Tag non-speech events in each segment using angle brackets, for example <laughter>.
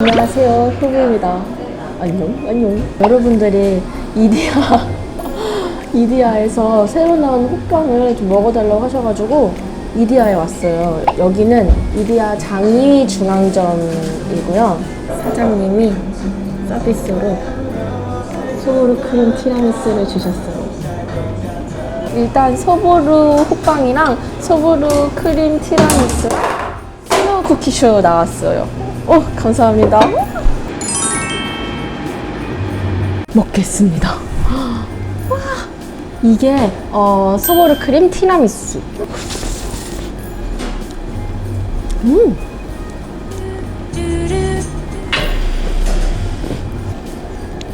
안녕하세요, 효부입니다. 안녕, 안녕. 여러분들이 이디야, <laughs> 이디야에서 새로 나온 호빵을 좀 먹어달라고 하셔가지고 이디야에 왔어요. 여기는 이디야 장위 중앙점이고요. 사장님이 서비스로 소보루 크림 티라미수를 주셨어요. 일단 소보루 호빵이랑 소보루 크림 티라미수 쿠키쇼 나왔어요. 오, 감사합니다. 먹겠습니다. <gasps> 와, 이게 어, 소보루 크림 티라미수. 음.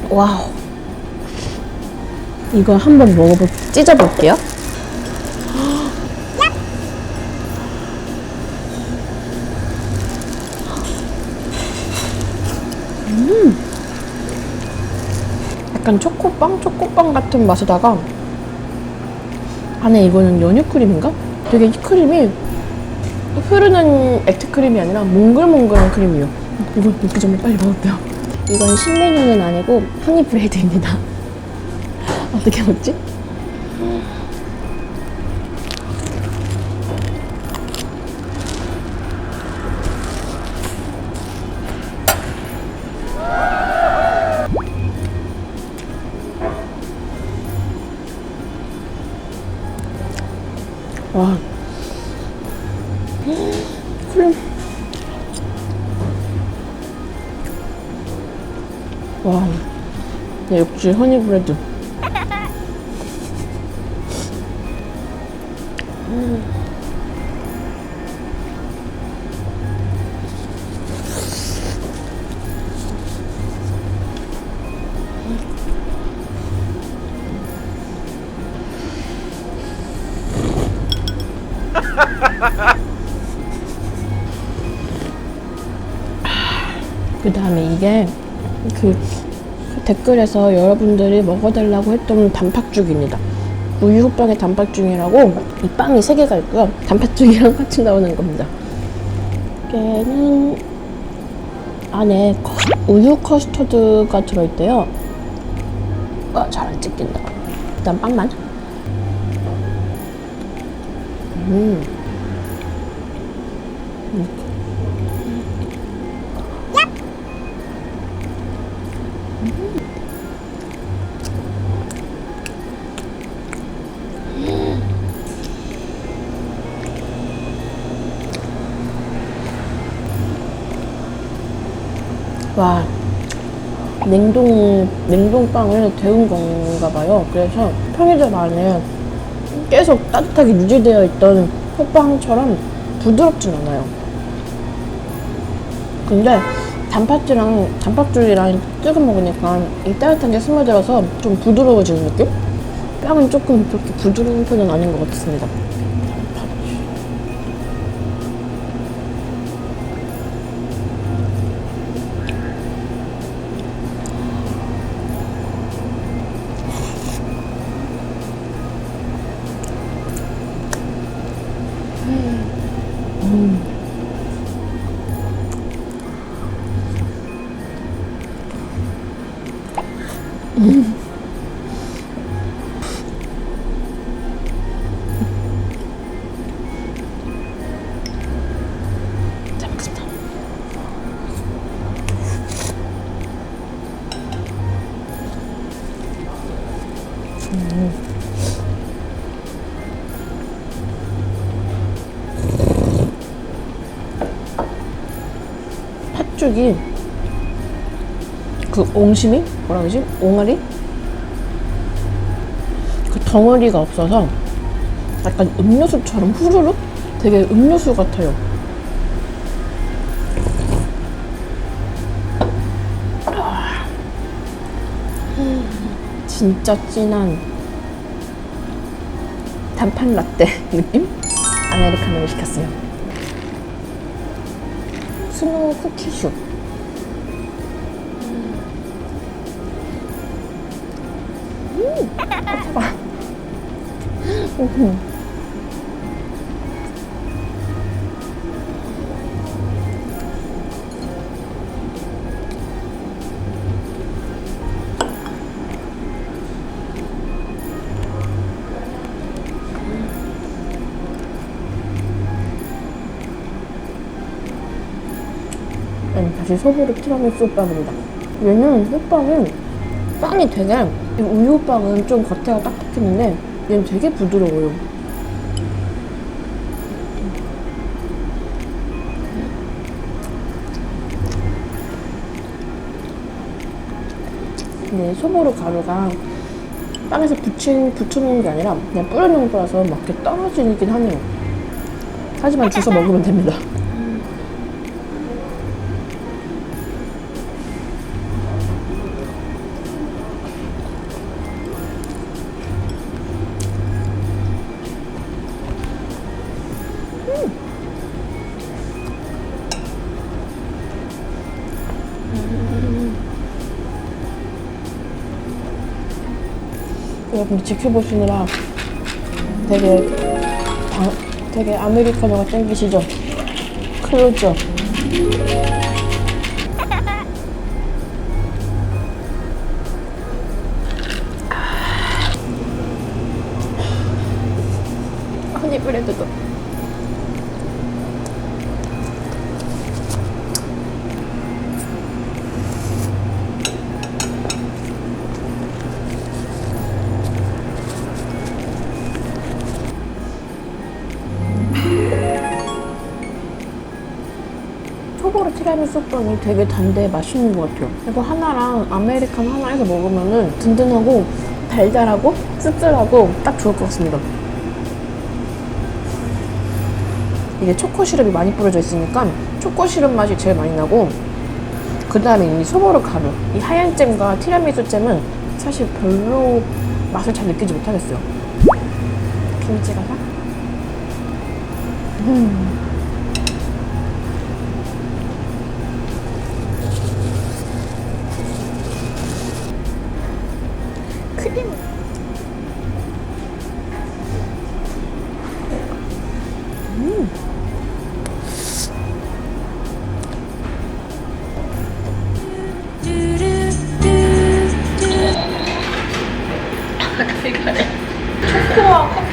와우. 이거 한번 먹어볼, 찢어볼게요. 약간 초코빵, 초코빵 같은 맛에다가 안에 이거는 연유 크림인가? 되게 이 크림이 흐르는 액트 크림이 아니라 몽글몽글한 크림이에요. 이거 먹기 전에 빨리 먹을게요. 이건 신메뉴는 아니고 허니브레이드입니다. <laughs> 어떻게 먹지? 와. 크림. 와. 네, 역시 허니브레드. <laughs> 그 다음에 이게 그 댓글에서 여러분들이 먹어달라고 했던 단팥죽입니다. 우유호빵의 단팥죽이라고 이 빵이 세 개가 있고요. 단팥죽이랑 <laughs> 같이 나오는 겁니다. 얘는 안에 커- 우유 커스터드가 들어있대요. 와, 잘안 찍힌다. 일단 빵만. 음. 와 냉동 냉동빵을 데운 건가 봐요. 그래서 편의점 안에 계속 따뜻하게 유지되어 있던 호빵처럼 부드럽진 않아요. 근데 단팥이랑 단팥죽이랑 찍어 먹으니까 이 따뜻한 게 스며들어서 좀 부드러워지는 느낌? 빵은 조금 그렇게 부드러운 편은 아닌 것 같습니다. 팥죽이 그 옹심이 뭐라 그러지? 옹알이? 그 덩어리가 없어서 약간 음료수처럼 후루룩? 되게 음료수 같아요. 아. 진짜 진한 단팥 라떼 <laughs> 느낌? 아메리카노를 시켰어요. 스노우 쿠키슈. 아니, 다시 소보를 티라미수 빵입니다. 얘는 햇빵은 빵이 되게 우유 빵은 좀 겉에가 딱딱했는데 얘는 되게 부드러워요. 근데 소보르 가루가 빵에서 붙인, 붙여놓은 게 아니라 그냥 뿌려놓은 거라서 막 이렇게 떨어지긴 하네요. 하지만 주워 먹으면 됩니다. 여러분 지켜보시느라 되게 당, 되게 아메리카노가 땡기시죠? 클로죠? 티라미수 빵이 되게 단데 맛있는 것 같아요. 이거 하나랑 아메리카노 하나 해서 먹으면은 든든하고 달달하고 씁쓸하고 딱 좋을 것 같습니다. 이게 초코 시럽이 많이 뿌려져 있으니까 초코 시럽 맛이 제일 많이 나고 그 다음에 이 소보르 가루 이 하얀 잼과 티라미수 잼은 사실 별로 맛을 잘 느끼지 못하겠어요. 김치가 싹크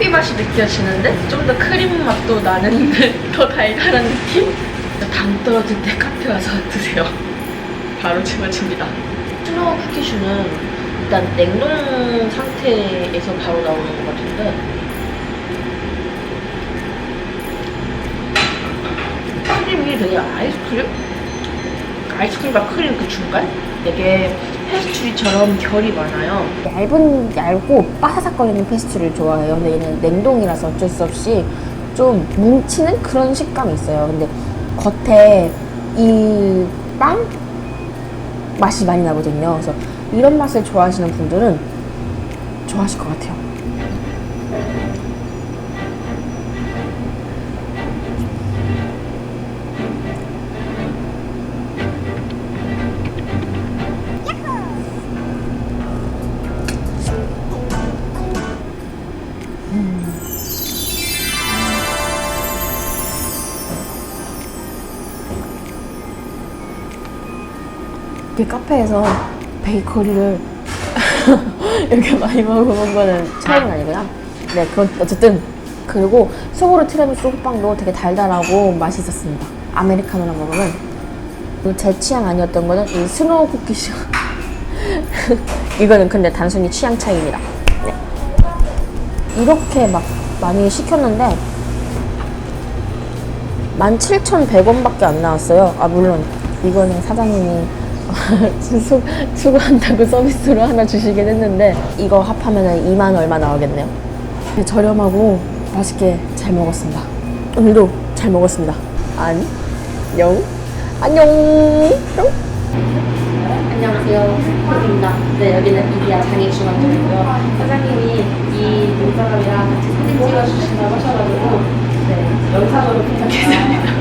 커피 맛이 느껴지는데 좀 더 크림 맛도 나는데 <laughs> 더 달달한 느낌? 당 떨어질 때 카페 와서 드세요. 바로 제맛입니다. 스노우 쿠키슈는 일단 냉동 상태에서 바로 나오는 것 같은데 크림이 되게 아이스크림? 아이스크림과 크림 그 중간? 되게 페스츄리처럼 결이 많아요. 얇은 얇고 바사삭거리는 페스트리를 좋아해요. 근데 얘는 냉동이라서 어쩔 수 없이 좀 뭉치는 그런 식감이 있어요. 근데 겉에 이 빵 맛이 많이 나거든요. 그래서 이런 맛을 좋아하시는 분들은 좋아하실 것 같아요. 이렇게 카페에서 베이커리를 <laughs> 이렇게 많이 먹어본 거는 처음은 아니고요. 네, 그건 어쨌든 그리고 속으로 티라미수 호빵도 되게 달달하고 맛있었습니다. 아메리카노랑 먹으면 제 취향 아니었던 거는 이 스노우 쿠키쇼. <laughs> 이거는 근데 단순히 취향 차이입니다. 네. 이렇게 막 많이 시켰는데 17,100원밖에 안 나왔어요. 아 물론 이거는 사장님이 <laughs> 수, 수고한다고 서비스로 하나 주시긴 했는데 이거 합하면 2만 얼마 나오겠네요. 네, 저렴하고 맛있게 잘 먹었습니다. 오늘도 잘 먹었습니다. 안녕 안녕 뿅. 안녕하세요. 입니다 네, 여기는 이디야 장애중앙점이고요. 사장님이 이 눈사람이랑 같이 사진 찍어주신다고 하셔가지고 네, 영상으로 <laughs> 먹었습니다.